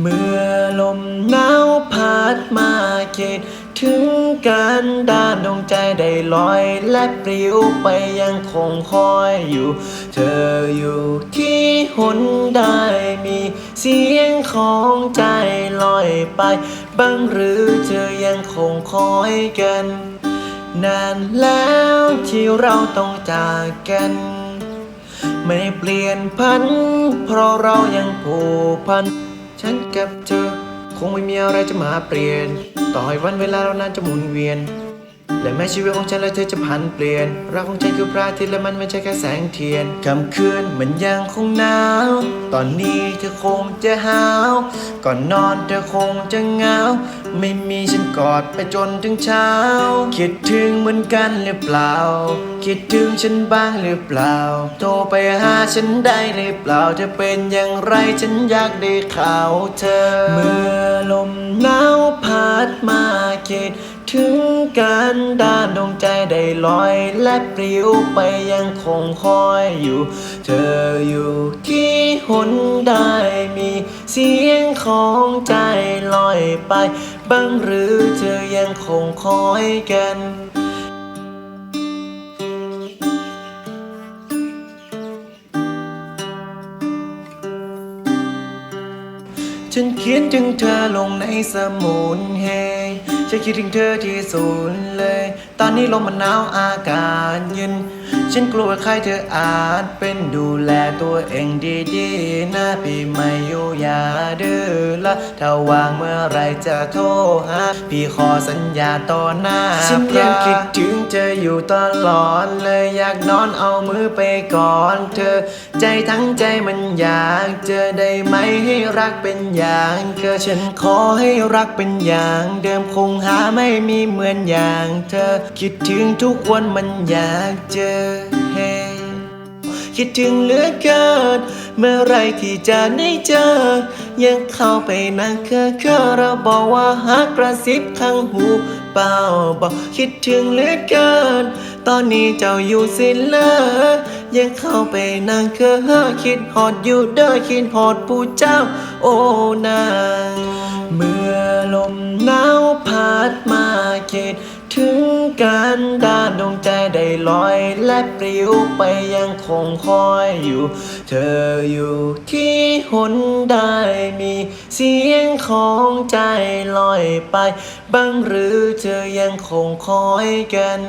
เมื่อลมหนาคิดถึงกันดานดวงใจได้ลอยและปลิวไปยังคงคอยอยู่ เธออยู่ที่หนใดมีเสียงของใจลอยไป บ้างหรือเธอยังคงคอยกัน นานแล้วที่เราต้องจากกันไม่เปลี่ยนพัน เพราะเรายังผูกพัน ฉันกับเธอ คงไม่มีอะไรจะมาเปลี่ยน ต่อให้วันเวลาเรานานจะหมุนเวียน และแม้ชีวิตของฉันและเธอจะพันเปลี่ยนรักของฉันคือพระอาทิตย์และมันไม่ใช่แค่แสงเทียนค่ำคืนมันยังคงหนาว ตอนนี้เธอคงจะหาว ก่อนนอนเธอคงจะเหงา ไม่มีฉันกอดไปจนถึงเช้า คิดถึงเหมือนกันหรือเปล่า คิดถึงฉันบ้างหรือเปล่า โทรไปหาฉันได้หรือเปล่าเธอเป็นอย่างไรฉันอยากได้ข่าวเธอ เมื่อลมหนาวพัดมา คิดถึงกันด้านดวงใจได้ลอย และปลิวไปยังคงคอยอยู่ เธออยู่ที่หนใดมีเสียงของใจลอยไป บ้างหรือเธอยังคงคอยกันฉันเขียนถึงเธอลงในสมุนเฮ ฉันคิดถึงเธอที่สุดเลย ตอนนี้ลมมันหนาวอากาศเย็นฉันกลัวใครเธออาจเป็นดูแลตัวเองดีๆนะพี่ไม่อยู่อย่าดื้อละถ้าว่างเมื่อไรจะโทรหาพี่ขอสัญญาต่อหน้าฉันยังคิดถึงเธออยู่ตลอดเลยอยากนอนเอามือไปก่อนเธอ ใจทั้งใจมันอยากเจอได้ไหมให้รักเป็นอย่างเธอฉันขอให้รักเป็นอย่างเดิมคงหาไม่มีเหมือนอย่างเธอ คิดถึงทุกวันมันอยากเจอคิดถึงเหลือเกิน เมื่อไรที่จะได้เจอ ยังเข้าไปนั่งเคอเคอเราบอกว่าฮักกระซิบข้างหูเปล่าบอกคิดถึงเหลือเกิน ตอนนี้เจ้าอยู่สินเลอยังเข้าไปนั่งเคอคิดฮอดอยู่เด้อคิดฮอดผู้เจ้า โอนาง เมื่อลมหนาวพัดมาคิด การด้าดวงใจได้ลอย และปลิวไปยังคงคอยอยู่ เธออยู่ที่หนได้มีเสียงของใจลอยไป บ้างหรือเธอยังคงคอยกัน